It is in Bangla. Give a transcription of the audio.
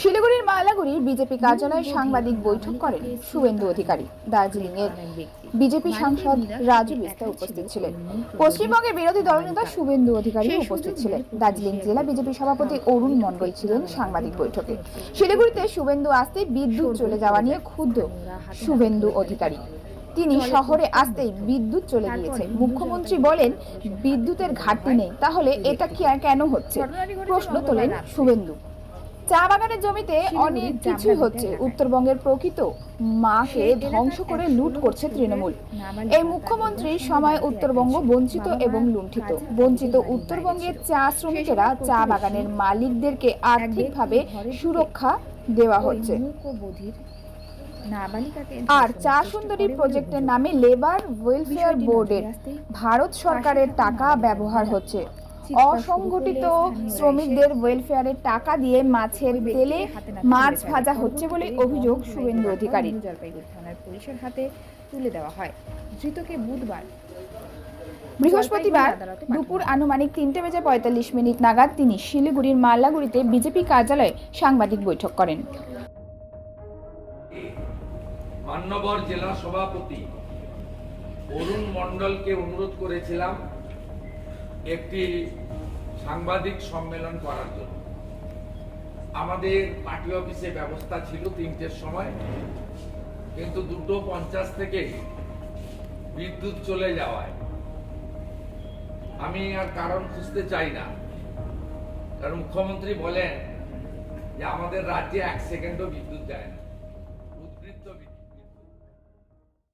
শিলিগুড়ির মালাগুড়ির বিজেপি কার্যালয়ে সাংবাদিক বৈঠক করেন শুভেন্দু অধিকারী। দার্জিলিং এর বিজেপি সাংসদ রাজু বিস্তা উপস্থিত ছিলেন। পশ্চিমবঙ্গের বিরোধী দলনেতা শুভেন্দু অধিকারী উপস্থিত ছিলেন। দার্জিলিং জেলা বিজেপি সভাপতি অরুণ মণ্ডল ছিলেন সাংবাদিক বৈঠকে। শিলিগুড়িতে শুভেন্দু আসতে বিদ্যুৎ চলে যাওয়া নিয়ে ক্ষুব্ধ শুভেন্দু অধিকারী। তিনি শহরে আসতেই বিদ্যুৎ চলে গিয়েছে। মুখ্যমন্ত্রী বলেন, বিদ্যুতের ঘাটতি নেই, তাহলে এটা কি আর কেন হচ্ছে? প্রশ্ন তোলেন শুভেন্দু। চা বাগানের জমিতে অনেক কিছুই হচ্ছে। উত্তরবঙ্গের প্রকৃত মাকে ধ্বংস করে লুট করছে তৃণমূল। এই মুখ্যমন্ত্রীর সময় উত্তরবঙ্গ বঞ্চিত এবং লুণ্ঠিত। বঞ্চিত উত্তরবঙ্গের চা শ্রমিকেরা চা বাগানের মালিকদেরকে আর্থিকভাবে সুরক্ষা দেওয়া হচ্ছে। আর চা সুন্দরী প্রজেক্টের নামে লেবার ওয়েলফেয়ার বোর্ডের ভারত সরকারের টাকা ব্যবহার হচ্ছে। অসংগঠিত শ্রমিকদের ওয়েলফেয়ারের টাকা দিয়ে মাছের তেলে মাছ ভাজা হচ্ছে বলে অভিযোগ শুভেন্দু অধিকারী জলপাইগুড়ি থানার পুলিশের হাতে তুলে দেওয়া হয়। ধৃতকে বুধবার বৃহস্পতিবার দুপুর আনুমানিক তিনটে বেজে পঁয়তাল্লিশ মিনিট নাগাদ তিনি শিলিগুড়ির মাল্লাগুড়িতে বিজেপি কার্যালয়ে সাংবাদিক বৈঠক করেন। মান্যবর জেলা সভাপতি অরুণ মণ্ডলকে অনুরোধ করেছিলাম একটি সাংবাদিক সম্মেলন করার জন্য। আমাদের পার্টি অফিসে ব্যবস্থা ছিল তিনটের সময়, কিন্তু দুটো পঞ্চাশ থেকে বিদ্যুৎ চলে যাওয়ায়। আমি আর কারণ খুঁজতে চাই না। কারণ মুখ্যমন্ত্রী বলেন যে আমাদের রাজ্যে এক সেকেন্ডও বিদ্যুৎ যায় না।